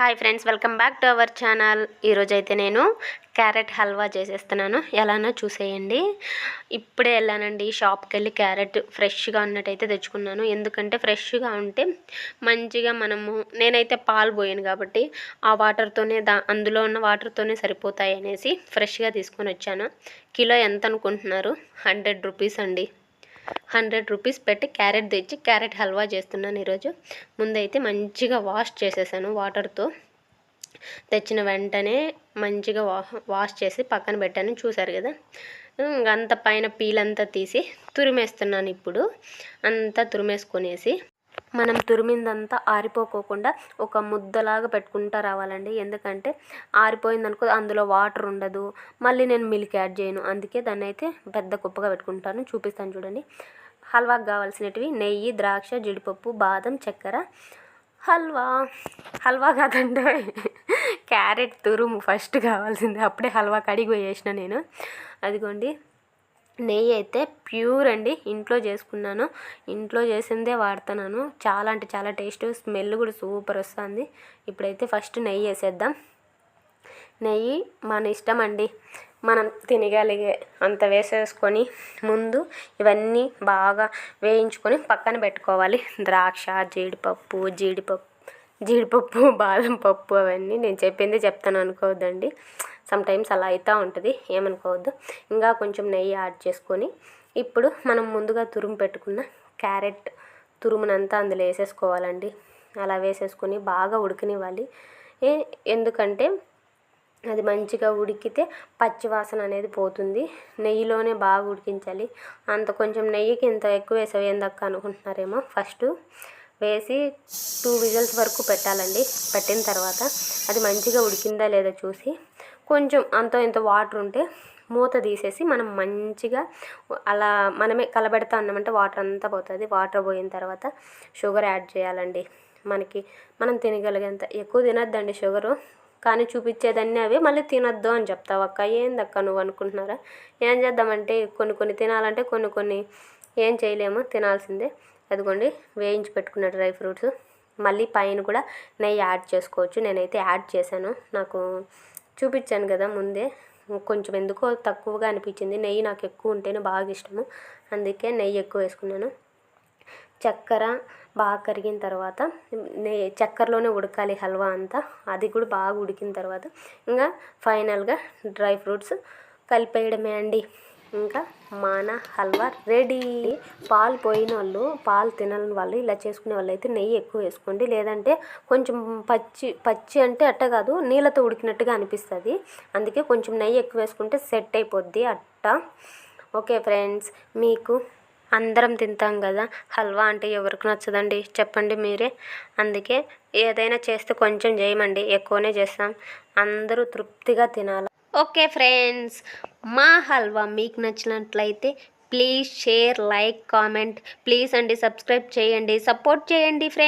Hi friends welcome back to our channel ఈరోజు అయితే నేను క్యారెట్ హల్వా చేసేస్తున్నాను. ఎలానో చూసేయండి. ఇప్పుడే వెళ్ళానండి. షాప్కి వెళ్ళి క్యారెట్ ఫ్రెష్గా ఉన్నట్టయితే తెచ్చుకున్నాను. ఎందుకంటే ఫ్రెష్గా ఉంటే మంచిగా మనము నేనైతే పాలు పోయాను కాబట్టి ఆ వాటర్తోనే దా అందులో ఉన్న వాటర్తోనే సరిపోతాయి అనేసి ఫ్రెష్గా తీసుకొని వచ్చాను. కిలో ఎంత అనుకుంటున్నారు హండ్రెడ్ రూపీస్ అండి. హండ్రెడ్ రూపీస్ పెట్టి క్యారెట్ తెచ్చి క్యారెట్ హల్వా చేస్తున్నాను ఈరోజు. ముందైతే మంచిగా వాష్ చేసేసాను వాటర్తో. తెచ్చిన వెంటనే మంచిగా వా వాష్ చేసి పక్కన పెట్టాను చూసారు కదా? అంత పైన పీలంతా తీసి తురిమేస్తున్నాను ఇప్పుడు. అంతా తురిమేసుకొనేసి మనం తురిమిందంతా ఆరిపోకోకుండా ఒక ముద్దలాగా పెట్టుకుంటా రావాలండి. ఎందుకంటే ఆరిపోయిందనుకో అందులో వాటర్ ఉండదు. మళ్ళీ నేను మిల్క్ యాడ్ చేయను. అందుకే దాన్ని అయితే పెద్ద కుప్పగా పెట్టుకుంటాను. చూపిస్తాను చూడండి. హల్వాకి కావాల్సినవి నెయ్యి ద్రాక్ష జీడిపప్పు బాదం చక్కెర హల్వా. హల్వా కాదండి. క్యారెట్ తురుము ఫస్ట్ కావాల్సింది. అప్పుడే హల్వా కడిగి వేసిన నేను. అదిగోండి. నెయ్యి అయితే ప్యూర్ అండి. ఇంట్లో చేసుకున్నాను. ఇంట్లో చేసిందే వాడుతున్నాను చాలా అంటే చాలా టేస్ట్ స్మెల్ కూడా సూపర్ వస్తుంది. ఇప్పుడైతే ఫస్ట్ నెయ్యి వేసేద్దాం. నెయ్యి మన ఇష్టం అండి. మనం తినగలిగే అంత వేసేసుకొని ముందు ఇవన్నీ బాగా వేయించుకొని పక్కన పెట్టుకోవాలి. ద్రాక్ష జీడిపప్పు జీడిపప్పు జీడిపప్పు బాదం పప్పు అవన్నీ నేను చెప్పింది చెప్తాను అనుకోవద్దండి. సమ్ టైమ్స్ అలా అవుతూ ఉంటుంది ఏమనుకోవద్దు. ఇంకా కొంచెం నెయ్యి యాడ్ చేసుకొని ఇప్పుడు మనం ముందుగా తురుము పెట్టుకున్న క్యారెట్ తురుమునంతా అందులో వేసేసుకోవాలండి. అలా వేసేసుకొని బాగా ఉడికినివ్వాలి. ఏ ఎందుకంటే అది మంచిగా ఉడికితే పచ్చివాసన అనేది పోతుంది. నెయ్యిలోనే బాగా ఉడికించాలి. అంత కొంచెం నెయ్యికి ఇంత ఎక్కువ వేసావు ఏందక్క అనుకుంటున్నారేమో. ఫస్ట్ వేసి టూ విజిల్స్ వరకు పెట్టాలండి. పెట్టిన తర్వాత అది మంచిగా ఉడికిందా లేదా చూసి కొంచెం అంత ఇంత వాటర్ ఉంటే మూత తీసేసి మనం మంచిగా అలా మనమే కలబెడతా ఉన్నామంటే వాటర్ అంతా పోతుంది. వాటర్ పోయిన తర్వాత షుగర్ యాడ్ చేయాలండి. మనకి మనం తినగలిగేంత ఎక్కువ తినద్దండి షుగరు. కానీ చూపించేదన్నీ అవి మళ్ళీ తినొద్దు అని చెప్తావు అక్క. ఏందక్క నువ్వు అనుకుంటున్నారా? ఏం చేద్దామంటే కొన్ని కొన్ని తినాలంటే కొన్ని కొన్ని ఏం చేయలేము తినాల్సిందే. అదిగోండి వేయించి పెట్టుకున్న డ్రై ఫ్రూట్స్. మళ్ళీ పైన కూడా నెయ్యి యాడ్ చేసుకోవచ్చు. నేనైతే యాడ్ చేశాను. నాకు చూపించాను కదా ముందే. కొంచెం ఎందుకో తక్కువగా అనిపించింది. నెయ్యి నాకు ఎక్కువ ఉంటేనే బాగా ఇష్టము. అందుకే నెయ్యి ఎక్కువ వేసుకున్నాను. చక్కెర బాగా కరిగిన తర్వాత నెయ్యి చక్కెరలోనే ఉడకాలి హల్వా అంతా. అది కూడా బాగా ఉడికిన తర్వాత ఇంకా ఫైనల్గా డ్రై ఫ్రూట్స్ కలిపేయడమే అండి. ఇంకా మాన హల్వా రెడీ. పాలు పోయిన వాళ్ళు పాలు తినని వాళ్ళు ఇలా చేసుకునే వాళ్ళు అయితే నెయ్యి ఎక్కువ వేసుకోండి. లేదంటే కొంచెం పచ్చి పచ్చి అంటే అట్ట కాదు నీళ్ళతో ఉడికినట్టుగా అనిపిస్తుంది. అందుకే కొంచెం నెయ్యి ఎక్కువ వేసుకుంటే సెట్ అయిపోద్ది అట్ట. ఓకే ఫ్రెండ్స్ మీకు అందరం తింటాం కదా. హల్వా అంటే ఎవరికి నచ్చదండి? చెప్పండి మీరే. అందుకే ఏదైనా చేస్తే కొంచెం చేయమండి. ఎక్కువనే చేస్తాం. అందరూ తృప్తిగా తినాలి. ఓకే ఫ్రెండ్స్ మా హల్వా మీకు నచ్చినట్లయితే please share like comment. Please అండి సబ్స్క్రైబ్ చేయండి సపోర్ట్ చేయండి ఫ్రెండ్స్